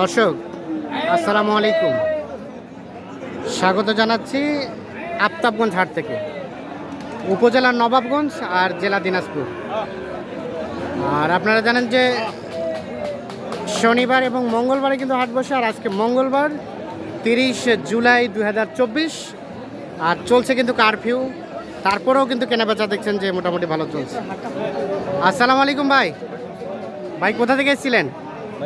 দর্শক, আসসালামু আলাইকুম। স্বাগত জানাচ্ছি আফতাবগঞ্জ হাট থেকে। উপজেলা নবাবগঞ্জ আর জেলা দিনাজপুর। আর আপনারা জানেন যে শনিবার এবং মঙ্গলবারে কিন্তু হাট বসে, আর আজকে মঙ্গলবার তিরিশ জুলাই দু হাজার চব্বিশ। আর চলছে কিন্তু কারফিউ। তারপরেও কিন্তু কেনাবেচা দেখছেন যে মোটামুটি ভালো চলছে। আসসালামু আলাইকুম ভাই। ভাই, কোথা থেকে এসেছিলেন?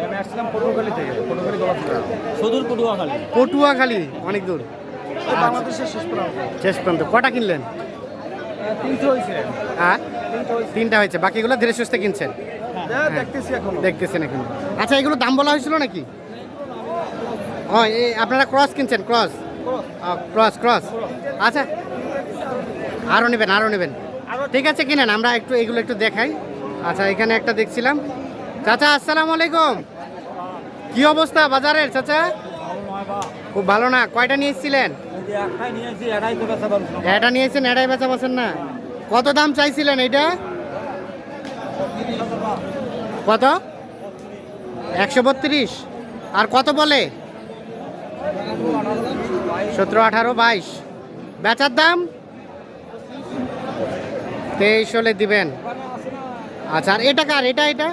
আমি আসছিলাম পটুয়াখালী থেকে পটুয়াখালী গলাচিড়া সুদূর পটুয়াখালী? পটুয়াখালী অনেক দূর। বাংলাদেশের শেষ প্রান্ত। শেষ পর্যন্ত কটা কিনলেন? তিনটে হয়েছে। হ্যাঁ? তিনটে হয়েছে। বাকিগুলো ধীরে সুস্থে কিনছেন? হ্যাঁ দেখতেছি এখন। দেখতেছেন এখন। আচ্ছা এগুলো দাম বলা হয়েছিল নাকি? এই আপনারা ক্রস কিনছেন? ক্রস? ক্রস। ক্রস আচ্ছা। আরও নেবেন আরও নেবেন। ঠিক আছে কিনেন। আমরা একটু এগুলো একটু দেখাই। আচ্ছা এখানে একটা দেখছিলাম। চাচা আসসালামু আলাইকুম। কি অবস্থা বাজারের চাচা? খুব ভালো না? কয়টা নিয়ে এসেছিলেন? এটা নিয়েছেন এটাই বেচা পাচ্ছেন না? কত দাম চাইছিলেন এইটা? কত? একশো বত্রিশ। আর কত বলে? সতেরো, আঠারো, বাইশ। বেচার দাম? তেইশ হলে দিবেন। আচ্ছা আর এটা কার? এটা এটা?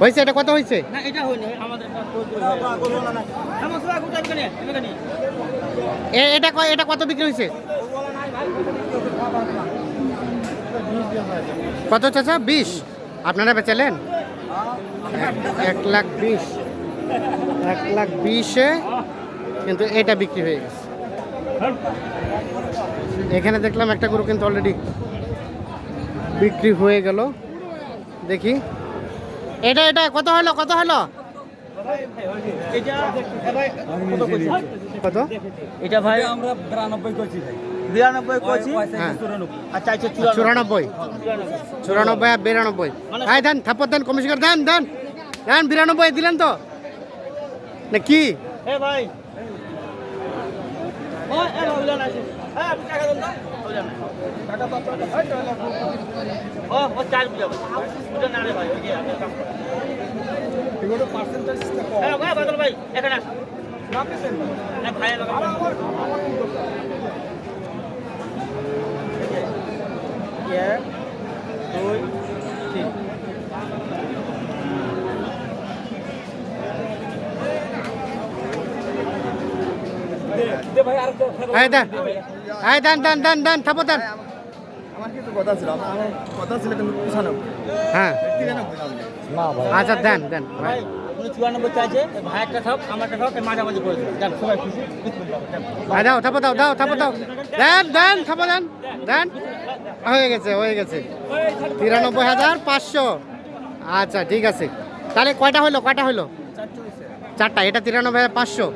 হয়েছে? এটা কত হয়েছে? এ- এটা এটা কত বিক্রি হয়েছে? কত চাচা? বিশ। আপনারা বেচালেন এক লাখ বিশ। এক লাখ বিশে কিন্তু এটা বিক্রি হয়ে গেছে। এখানে দেখলাম একটা গরু কিন্তু অলরেডি বিক্রি হয়ে গেল। দেখি। এটা এটা কত হলো কত হলো? কত? এটা ভাই আমরা বিরানব্বই করছি ভাই। বিরানব্বই করছি? হ্যাঁ। আর চুরানব্বই। চুরানব্বই। চুরানব্বই আর বিরানব্বই। হ্যাঁ দেন থাপ্পর দেন কমিশন দেন দেন। দেন বিরানব্বই দিলেন তো। না কি? ভাই। ও এ ভাই এখানে আস না পেছেন না ভাই এক দুই তিন দে ভাই আর হ্যাঁ দেন। হ্যাঁ দেন দেন দেন দেন থাপ্পর দেন। আমার কিছু কথা ছিল আমার আমার কথা ছিল কিন্তু পঁচানব্বই। হ্যাঁ। তিরানব্বই আচ্ছা দেন দেন চুরানব্বই চাইছে ভাই একটা ঠক আমার একটা ঠক মাঝামাঝি করে দেবে সবাই খুশি দাও থাপ্পর দাও দাও থাপ্পর দাও। দেন দেন থাপ্পর দেন দেন। হয়ে গেছে হয়ে গেছে। তিরানব্বই হাজার পাঁচশো। আচ্ছা ঠিক আছে। তাহলে কয়টা হলো কয়টা হলো? চারটা এটা তিরানব্বই হাজার পাঁচশো।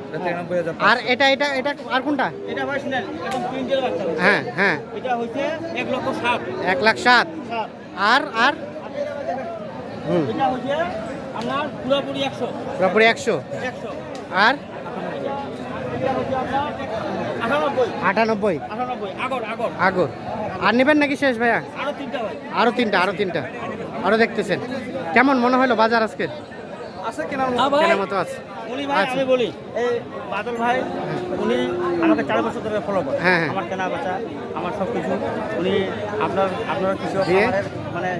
আর এটা এটা এটা আর কোনটা? হ্যাঁ হ্যাঁ। এক লাখ সাত আর আর? হুম। পুরোপুরি একশো। আর? আটানব্বই। আগর আর নেবেন নাকি শেষ ভাইয়া? আরও তিনটা ভাই। আরও তিনটা আরও তিনটা। আরও দেখতেছেন। কেমন মনে হলো বাজার আজকে? আছে কেনার মতো? আছে। উনি ভাই আচ্ছা। আমি বলি এই বাদল ভাই উনি আমাকে চার বছর ধরে ফলো করে। হ্যাঁ, হ্যাঁ। আমার কেনা বেচা আমার সব কিছু। উনি আপনার আপনার কিছু দিয়ে? মানে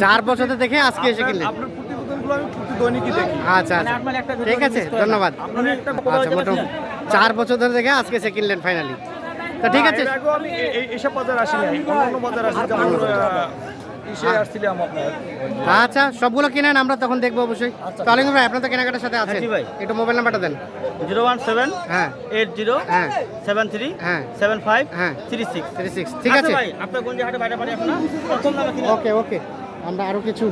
চার বছরে দেখে আজকে এসে কিনলেন? আপনার প্রতিবেদনগুলো আমি প্রতি দৈনিকই দেখি। আচ্ছা মানে আচ্ছা ঠিক আছে ধন্যবাদ। আচ্ছা মোটামুটি চার বছর ধরে দেখে আজকে এসে কিনলেন ফাইনালি তো ঠিক আছে। আমি এই- এই- এইসব বাজার আসি অন্য বাজার আসি আচ্ছা সবগুলো কিনেন আমরা তখন দেখব অবশ্যই। তাহলে ভাই আপনার তো কেনাকাটার সাথে আছে। হ্যাঁ, ভাই। একটু মোবাইল নাম্বারটা দেন। জিরো ওয়ান সেভেন হ্যাঁ। এইট জিরো হ্যাঁ। সেভেন থ্রি হ্যাঁ। সেভেন ফাইভ হ্যাঁ। Three six. থ্রি সিক্স ঠিক আছে। ভাই আপনার গঞ্জি বাইরে পারি আপনার? প্রথম দামে কিনে ওকে ওকে। আমরা আরও কিছু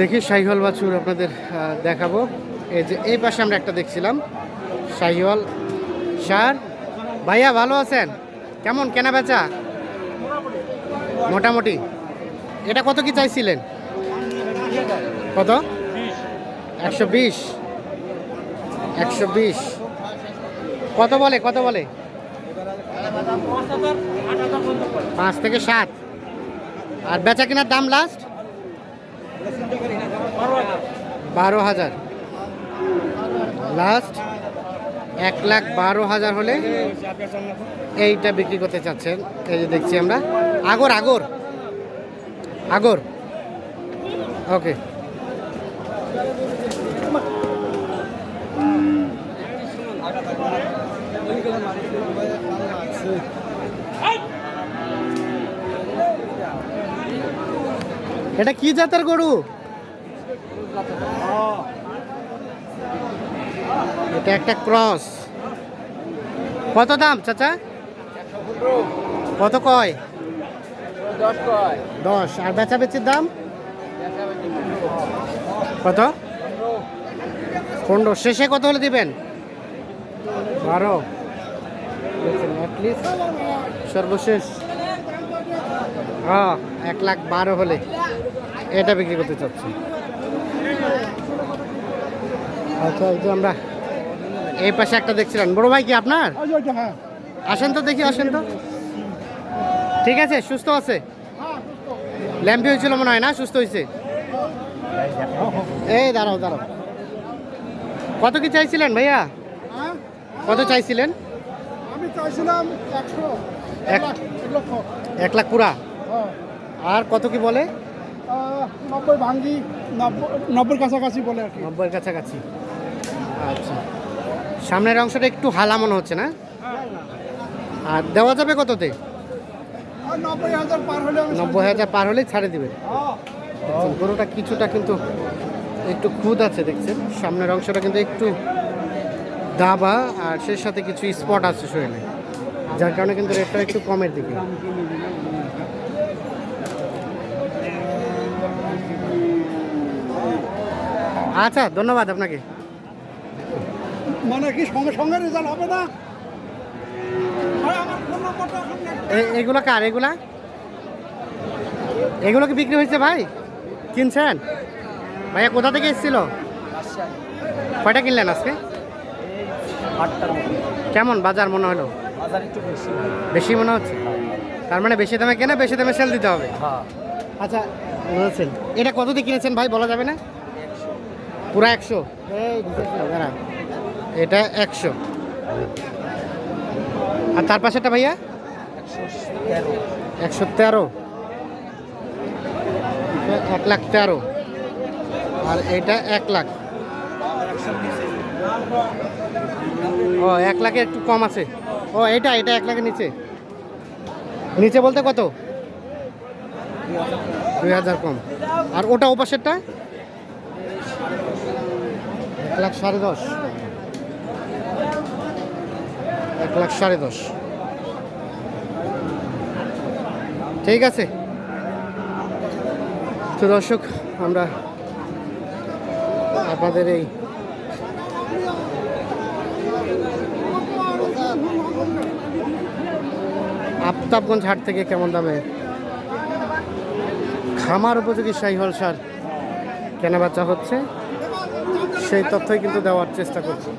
দেখি শাহিওয়াল বাছুর আপনাদের দেখাবো। এই যে এই পাশে আমরা একটা দেখছিলাম শাহিওয়াল সার ভাইয়া ভালো আছেন? কেমন? কেনা বেচা মোটামুটি। এটা কত কি চাইছিলেন? কত? একশো বিশ। একশো বিশ। কত বলে কত বলে? পাঁচ থেকে সাত। আর বেচা কেনার দাম লাস্ট বারো হাজার। লাস্ট এক লাখ বারো হাজার হলে এইটা বিক্রি করতে চাচ্ছেন। এই যে দেখছি আমরা। আগর আগর। আগর। ওকে এটা কি জাতের গরু? এটা একটা ক্রস। কত দাম, চাচা? কত কয়? দশ আর বেচা বেচির দাম কত? পনেরো। শেষে কত হলে দিবেন? বারো। সর্বশেষ। হ্যাঁ এক লাখ বারো হলে এটা বিক্রি করতে চাচ্ছি। আচ্ছা এই যে আমরা এই পাশে একটা দেখছিলাম বড় ভাই কি আপনার? হ্যাঁ। আসেন তো দেখি আসেন তো। ঠিক আছে সুস্থ আছে? ল্যাম্পি হয়েছিল মনে হয় না? সুস্থ হয়েছে? এই দাঁড়াও দাঁড়াও। কত কি চাইছিলেন ভাইয়া? হ্যাঁ? কত চাইছিলেন? আমি চাইছিলাম এক- লাখ, পুরা? হ্যাঁ। আর কত কি বলে? নব্বই ভাঙ্গি নব্বই কাছাকাছি বলে আর কি। নব্বইয়ের কাছাকাছি। আচ্ছা। সামনের অংশটা একটু হালা মনে হচ্ছে না? আর দেওয়া যাবে কততে? নব্বই হাজার পার হলেই ছাড়ে দিবে। গরুটা কিছুটা কিন্তু একটু খুদ আছে, দেখছেন। সামনের অংশটা কিন্তু একটু দাবা, আর সেই সাথে কিছু স্পট আছে শরীরে। যার কারণে কিন্তু রেটটা একটু কমের দিকে। আচ্ছা ধন্যবাদ আপনাকে। মানে কি সঙ্গে সঙ্গে রেজাল্ট হবে না ভাই, আমার ফোন নম্বরটা এখন লেখ- এ- এগুলো কার এগুলা? এগুলো কি বিক্রি হয়েছে ভাই? কিনছেন? ভাইয়া কোথা থেকে এসেছিল? কয়টা কিনলেন আজকে? কেমন বাজার মনে হলো? বেশি। মনে হচ্ছে? তার মানে বেশি দামে কেনা বেশি দামে সেল দিতে হবে? হ্যাঁ। আচ্ছা বলছেন এটা কত দিয়ে কিনেছেন ভাই বলা যাবে না? পুরা একশো? এটা একশো। আর তার পাশেটা ভাইয়া? একশো তেরো। এক লাখ তেরো। আর এটা এক লাখ। ও, এক লাখে একটু কম আছে। ও, এটা এটা এক লাখের নিচে। নিচে বলতে কত? দুই হাজার কম। আর ওটা ওপাশেরটা? এক লাখ সাড়ে দশ। এক লাখ সাড়ে দশ। ঠিক আছে। তো দর্শক, আমরা আপনাদের এই আফতাবগঞ্জ হাট থেকে কেমন দামে খামার উপযোগী সাইহল সার কেনাবেচা হচ্ছে, সেই তথ্যই কিন্তু দেওয়ার চেষ্টা করছি।